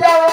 down.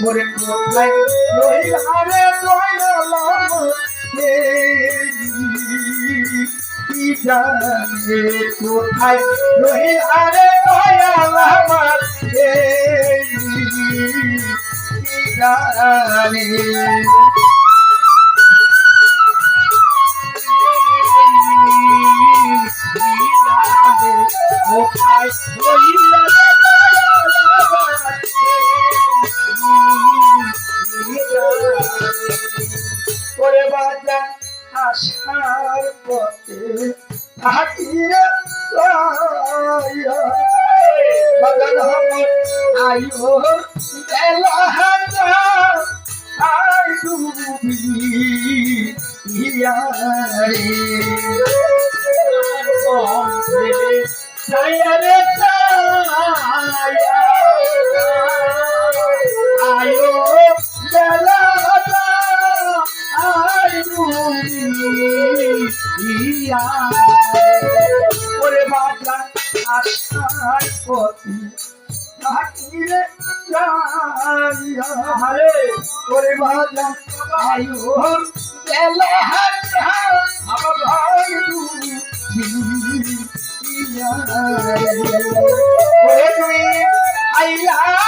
ওরে কোথায় রইলারে রইলাম জানে কোথায় রইলারে রইলাম জানে করে ওরে বাজা আসার পথে থাকিরে হারে ওরে বাজা আয়ু বেলা হাতে আমার ভাই আইলা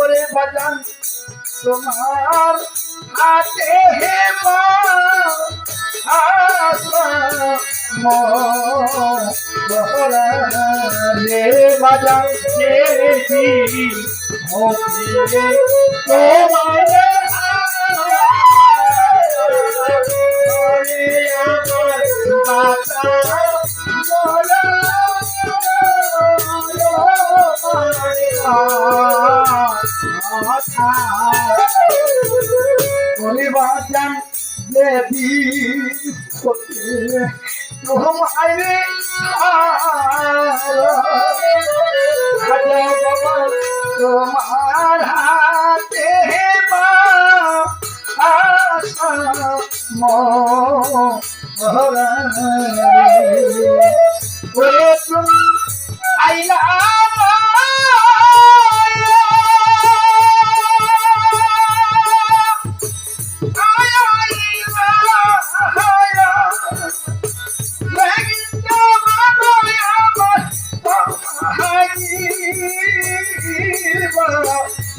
রে ওরে বাজান তোমার হাতে হে রে বাজান যেদি হতে তোমায় রে বাজান দেবী তোমায় রে বাবা তোমার হাতে মা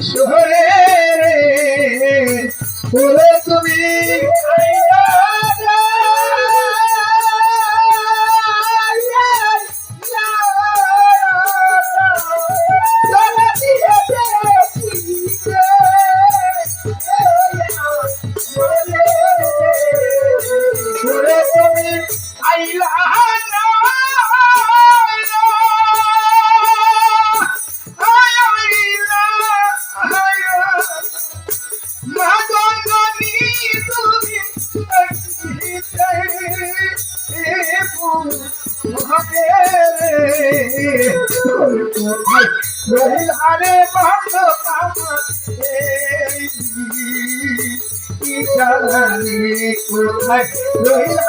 শহরে তুমি আরে বন্ধ জানি কোথায়?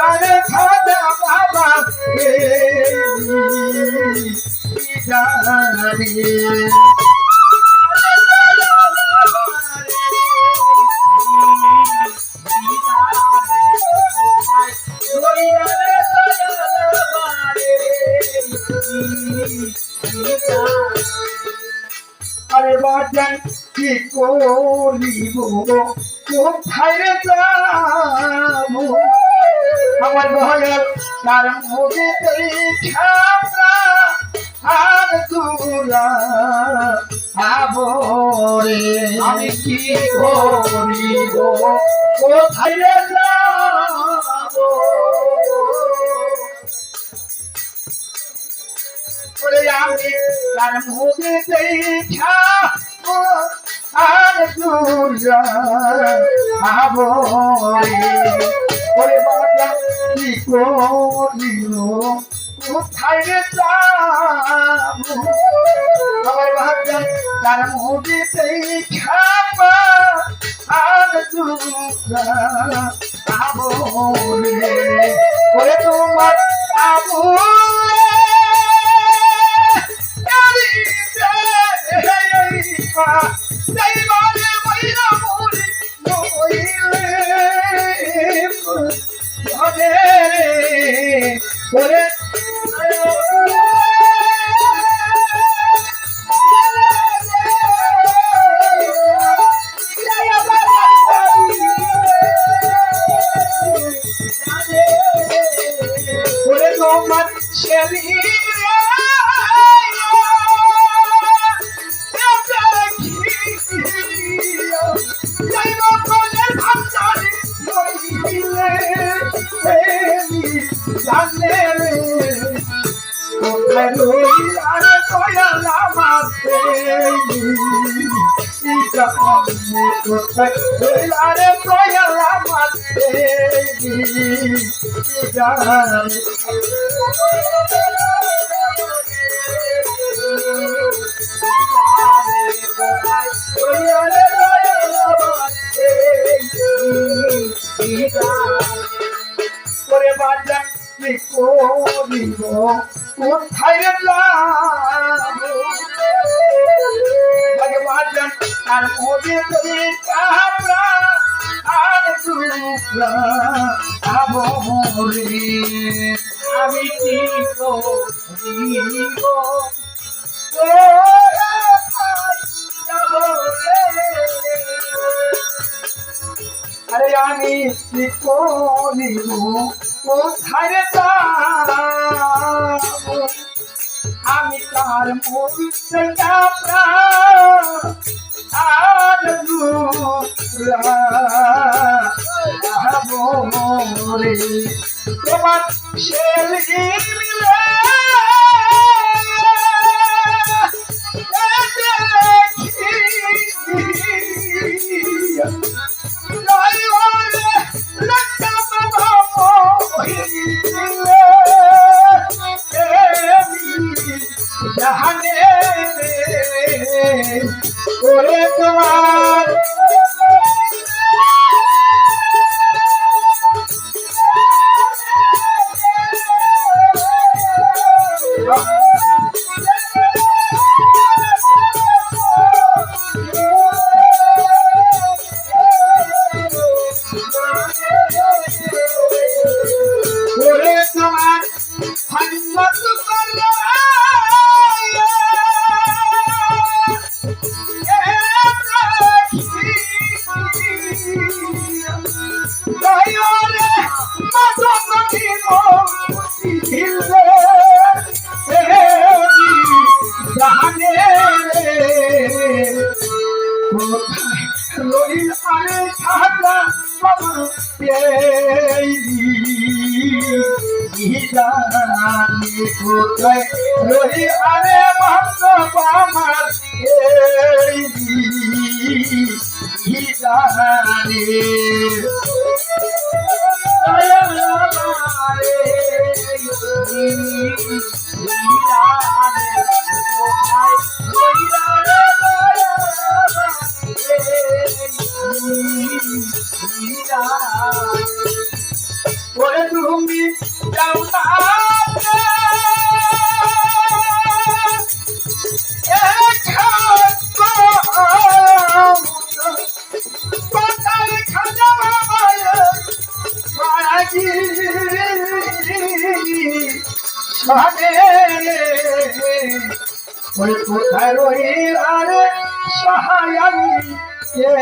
আরে খাদা বাবা জানি কি করিব? কোথায় রে যাব? আমার ভয়ের তার মুখে ছাপনা আর তুলা আবরে আমি কি করিব? কোথায় রে যাব? আমি তার মুখে দেখা আর দুর্গা আবরে ওরে বাবা, কি করিল? কোথায় রে যাব? তার মুখে দেখা আর দুর্গা আবরে ওরে তোমার আরে কয়ালা মাতে জানে দুঃখা আবহরে। আমি কি করিব আরে আমি কি করিব কোথায় রে আমি তার মুখে আর তোমার শেলি মিলে জাহানে কোথায় রহি আরে মাত্র আমার জানি সামনে ওই কোথায় রই আরে সহায়ানি কে?